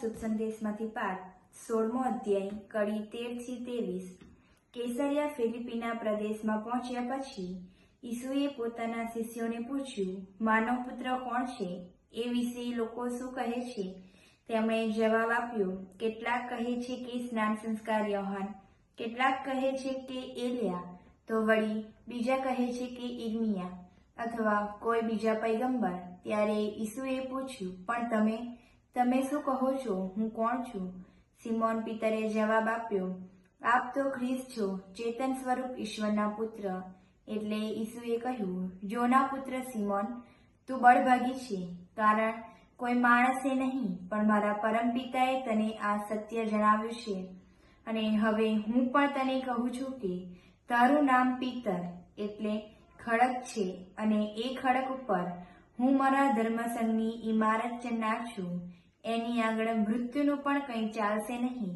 શુભ સંદેશમાંથી પાઠ સોળમો અધ્યાય, કડી તેરથી ત્રેવીસ, કેસરિયા ફિલિપીના પ્રદેશમાં પહોંચ્યા પછી ઈસુએ પોતાના શિષ્યોને પૂછ્યું માનવ પુત્ર કોણ છે? એ વિશે લોકો શું કહે છે? તેમણે જવાબ આપ્યો, કેટલાક કહે છે કે સ્નાન સંસ્કાર યોહાન, કેટલાક કહે છે કે એલિયા, તો વળી બીજા કહે છે કે ઇર્મિયા અથવા કોઈ બીજા પૈગંબર. ત્યારે ઈસુએ પૂછ્યું, પણ તમે તમે શું કહો છો? હું કોણ છું? સિમોન પિતરે જવાબ આપ્યો, આપ તો ખ્રિસ્ત છો, ચેતન સ્વરૂપ ઈશ્વરના પુત્ર. એટલે ઈસુએ કહ્યું, જોના પુત્ર સિમોન, તું બળભાગી છે, કારણ કોઈ માણસે નહીં, પણ મારા પરમ પિતાએ તને આ સત્ય જણાવ્યું છે. અને હવે હું પણ તને કહું છું કે તારું નામ પિતર, એટલે ખડક છે, અને એ ખડક ઉપર હું મારા ધર્મસંઘની ઇમારત છું. એની આગળ મૃત્યુનું પણ કંઈ ચાલશે નહીં.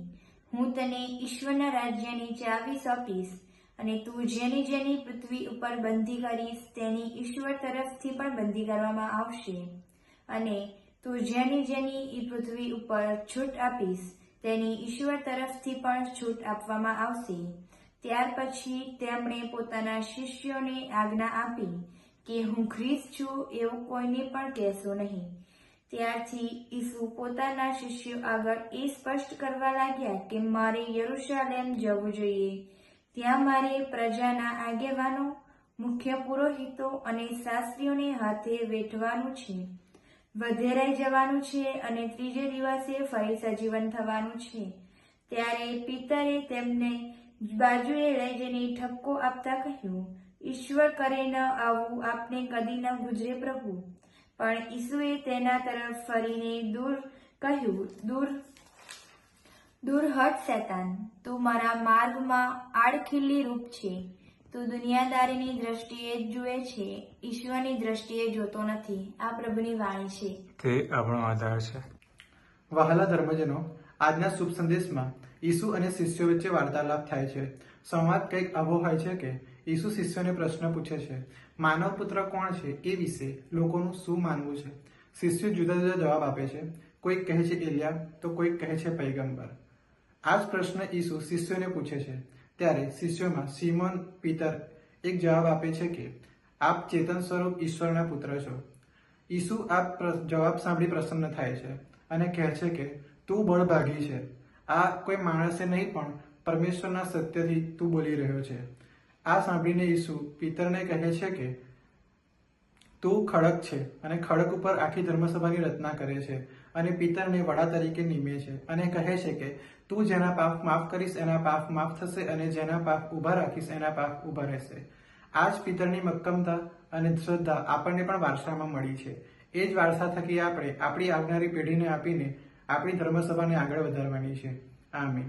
હું તને ઈશ્વરના રાજ્યની ચાવી સોંપીશ અને તું જેની જેની પૃથ્વી ઉપર બંધી કરીશ તેની ઈશ્વર તરફથી પણ બંધી કરવામાં આવશે. અને તું જેની જેની ઈ પૃથ્વી ઉપર છૂટ આપીશ તેની ઈશ્વર તરફથી પણ છૂટ આપવામાં આવશે. ત્યાર પછી તેમણે પોતાના શિષ્યોને આજ્ઞા આપી કે હું ખ્રિસ્ત છું એવું કોઈને પણ કહેશો નહીં. ત્યારથી ઈસુ પોતાના શિષ્યો આગળ એ સ્પષ્ટ કરવા લાગ્યા કે મારે યરુશાલેમ જવું જોઈએ. ત્યાં મારે પ્રજાના આગેવાનો, મુખ્ય પુરોહિતો અને શાસ્ત્રીઓને હાથે વેઠવાનું છે. વધેરાઈ જવાનું છે અને ત્રીજે દિવસે ફરી સજીવન થવાનું છે. ત્યારે પિતરે તેમને બાજુએ લઈ જઈને ઠપકો આપતા કહ્યું, ઈશ્વર કરે ન આવું, આપને કદી ન ગુજરે પ્રભુ. પણ ઈસુએ તેના તરફ ફરીને દૂર કહ્યું દૂર દૂર હટ શેતાન. તું મારા માર્ગમાં આડખીલી રૂપ છે. તું દુનિયાદારીની દ્રષ્ટિએ જ જુએ છે. ઈશ્વરની દ્રષ્ટિએ જોતો નથી. આ પ્રભુની વાણી છે. તે આપણો આધાર છે. વહાલા ધર્મજનો આજના શુભ સંદેશમાં ઈસુ અને શિષ્યો વચ્ચે વાર્તાલાપ થાય છે. સંવાદ કંઈક આવો હોય છે કે ઈસુ શિષ્યોને પ્રશ્ન પૂછે છે, માનવ પુત્ર કોણ છે? એ વિશે લોકોનું શું માનવું છે? શિષ્યો જુદા જુદા જવાબ આપે છે કોઈક કહે છે એલિયા, તો કોઈક કહે છે પૈગંબર. આ જ પ્રશ્ન ઈસુ શિષ્યોને પૂછે છે, ત્યારે શિષ્યોમાં સિમોન પિતર એક જવાબ આપે છે કે, આપ ચેતન સ્વરૂપ ઈશ્વરના પુત્ર છો. ઈસુ આ જવાબ સાંભળી પ્રસન્ન થાય છે અને કહે છે કે, તું બળભાગી છે. આ કોઈ માણસે નહીં પણ પરમેશ્વરના સત્યથી તું બોલી રહ્યો છે. આ સાંભળીને ઈસુ પિતરને કહે છે કે, તું ખડક છે અને ખડક ઉપર આખી ધર્મસભાની રચના કરે છે અને પિતરને વડા તરીકે નિમે છે અને કહે છે કે, તું જેના પાપ માફ કરીશ, એના પાપ માફ થશે અને જેના પાપ ઊભા રાખીશ, એના પાપ ઊભા રહેશે. આ જ પિતરની મક્કમતા અને શ્રદ્ધા આપણને પણ વારસામાં મળી છે. એ જ વારસા થકી આપણે આપણી આવનારી પેઢીને આપીને આપણી ધર્મસભાને આગળ વધારવાની છે. આમીન.